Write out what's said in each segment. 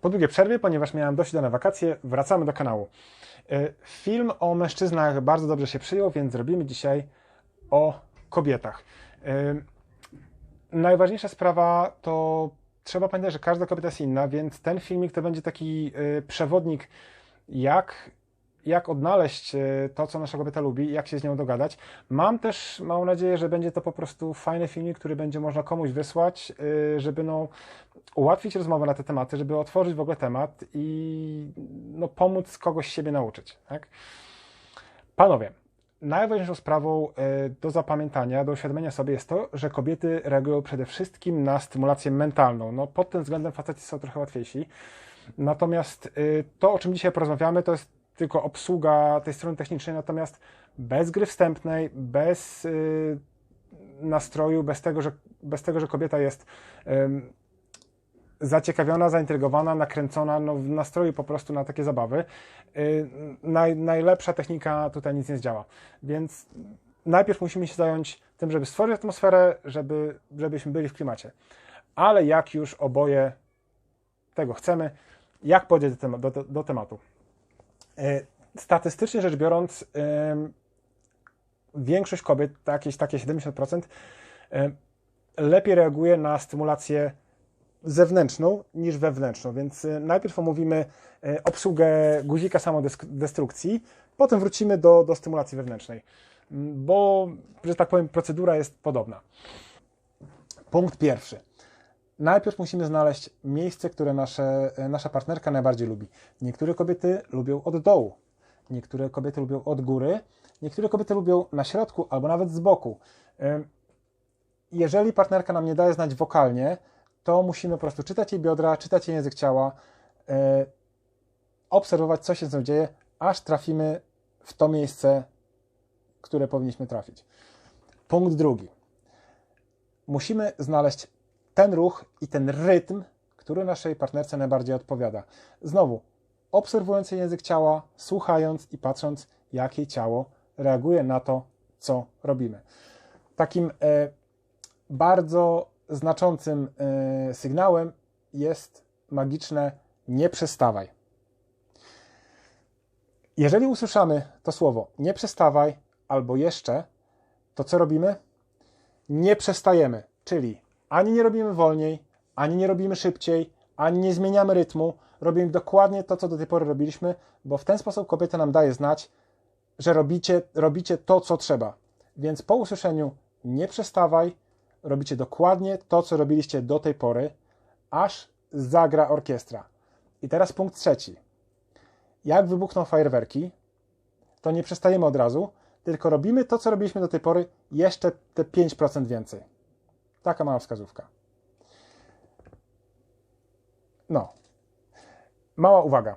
Po długiej przerwie, ponieważ miałem dość dane wakacje, wracamy do kanału. E, film o mężczyznach bardzo dobrze się przyjął, więc zrobimy dzisiaj o kobietach. E, najważniejsza sprawa to trzeba pamiętać, że każda kobieta jest inna, więc ten filmik to będzie taki e, przewodnik, jak jak odnaleźć e, to, co nasza kobieta lubi, jak się z nią dogadać. Mam też małą nadzieję, że będzie to po prostu fajny filmik, który będzie można komuś wysłać, e, żeby no, ułatwić rozmowę na te tematy, żeby otworzyć w ogóle temat i no, pomóc kogoś siebie nauczyć. Tak? Panowie, najważniejszą sprawą e, do zapamiętania, do uświadomienia sobie jest to, że kobiety reagują przede wszystkim na stymulację mentalną. No, pod tym względem faceci są trochę łatwiejsi. Natomiast to, o czym dzisiaj porozmawiamy, to jest tylko obsługa tej strony technicznej, natomiast bez gry wstępnej, bez y, nastroju, bez tego, że, bez tego, że kobieta jest zaciekawiona, zaintrygowana, nakręcona, no, w nastroju po prostu na takie zabawy, y, naj, najlepsza technika tutaj nic nie zdziała. Więc najpierw musimy się zająć tym, żeby stworzyć atmosferę, żeby, żebyśmy byli w klimacie. Ale jak już oboje tego chcemy, jak podejść do tematu? E, statystycznie rzecz biorąc, większość kobiet, jakieś takie 70%, lepiej reaguje na stymulację zewnętrzną niż wewnętrzną. Więc e, najpierw omówimy e, obsługę guzika samodestrukcji, potem wrócimy do, do stymulacji wewnętrznej, bo, że tak powiem, procedura jest podobna. Punkt pierwszy najpierw musimy znaleźć miejsce, które nasze, nasza partnerka najbardziej lubi. Niektóre kobiety lubią od dołu, niektóre kobiety lubią od góry, niektóre kobiety lubią na środku albo nawet z boku. Jeżeli partnerka nam nie daje znać wokalnie, to musimy po prostu czytać jej biodra, czytać jej język ciała, e, obserwować, co się z nią dzieje, aż trafimy w to miejsce, które powinniśmy trafić. Punkt drugi. Musimy znaleźć ten ruch i ten rytm, który naszej partnerce najbardziej odpowiada. Znowu, obserwując język ciała, słuchając i patrząc, jak jej ciało reaguje na to, co robimy. Takim e, bardzo znaczącym e, sygnałem jest magiczne nie przestawaj. Jeżeli usłyszamy to słowo nie przestawaj albo jeszcze, to co robimy? Nie przestajemy, czyli ani nie robimy wolniej, ani nie robimy szybciej, ani nie zmieniamy rytmu. Robimy dokładnie to, co do tej pory robiliśmy, bo w ten sposób kobieta nam daje znać, że robicie, robicie to, co trzeba. Więc po usłyszeniu nie przestawaj, robicie dokładnie to, co robiliście do tej pory, aż zagra orkiestra. I teraz punkt trzeci. Jak wybuchną fajerwerki, to nie przestajemy od razu, tylko robimy to, co robiliśmy do tej pory, jeszcze te 5% więcej. Taka mała wskazówka. No. Mała uwaga.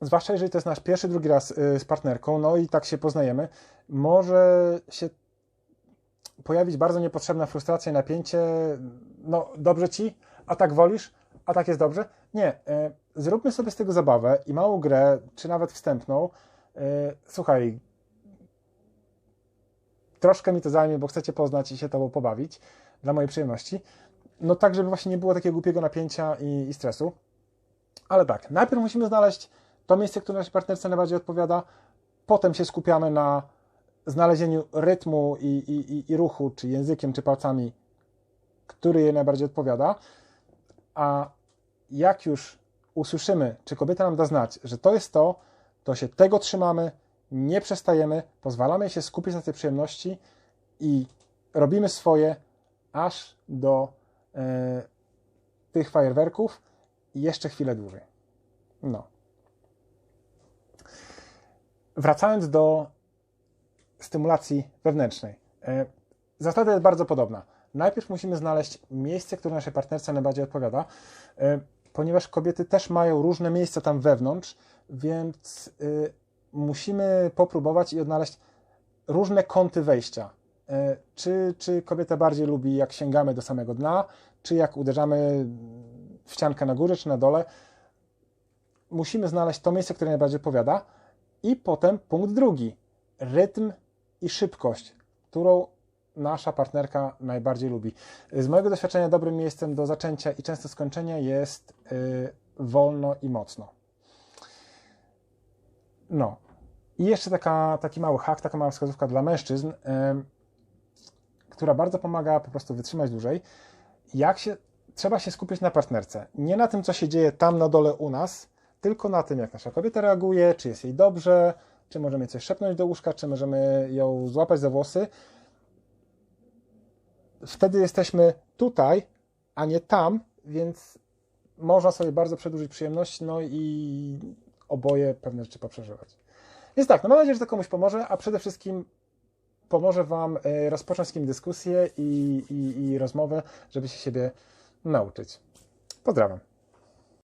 Zwłaszcza jeżeli to jest nasz pierwszy, drugi raz y, z partnerką, no i tak się poznajemy, może się pojawić bardzo niepotrzebna frustracja napięcie. No, dobrze ci, a tak wolisz, a tak jest dobrze. Nie. Y, zróbmy sobie z tego zabawę i małą grę, czy nawet wstępną. Y, słuchaj, troszkę mi to zajmie, bo chcecie poznać i się tobą pobawić dla mojej przyjemności. No tak, żeby właśnie nie było takiego głupiego napięcia i, i stresu. Ale tak, najpierw musimy znaleźć to miejsce, które naszej partnerce najbardziej odpowiada, potem się skupiamy na znalezieniu rytmu i, i, i ruchu, czy językiem, czy palcami, który jej najbardziej odpowiada. A jak już usłyszymy, czy kobieta nam da znać, że to jest to, to się tego trzymamy, nie przestajemy, pozwalamy się skupić na tej przyjemności i robimy swoje, aż do e, tych fajerwerków jeszcze chwilę dłużej. No. Wracając do stymulacji wewnętrznej. E, zasada jest bardzo podobna. Najpierw musimy znaleźć miejsce, które naszej partnerce najbardziej odpowiada, e, ponieważ kobiety też mają różne miejsca tam wewnątrz, więc e, musimy popróbować i odnaleźć różne kąty wejścia. E, czy, czy kobieta bardziej lubi, jak sięgamy do samego dna, czy jak uderzamy w ściankę na górze, czy na dole. Musimy znaleźć to miejsce, które najbardziej powiada. I potem punkt drugi. Rytm i szybkość, którą nasza partnerka najbardziej lubi. Z mojego doświadczenia dobrym miejscem do zaczęcia i często skończenia jest y, wolno i mocno. No. I jeszcze taka, taki mały hak, taka mała wskazówka dla mężczyzn, y, która bardzo pomaga po prostu wytrzymać dłużej. Jak się, trzeba się skupić na partnerce. Nie na tym, co się dzieje tam na dole u nas, tylko na tym, jak nasza kobieta reaguje, czy jest jej dobrze, czy możemy coś szepnąć do łóżka, czy możemy ją złapać za włosy. Wtedy jesteśmy tutaj, a nie tam, więc można sobie bardzo przedłużyć przyjemność, no i oboje pewne rzeczy poprzeżywać. Więc tak, no mam nadzieję, że to komuś pomoże, a przede wszystkim pomoże Wam e, rozpocząć z kim dyskusję i, i, i rozmowę, żeby się siebie nauczyć. Pozdrawiam.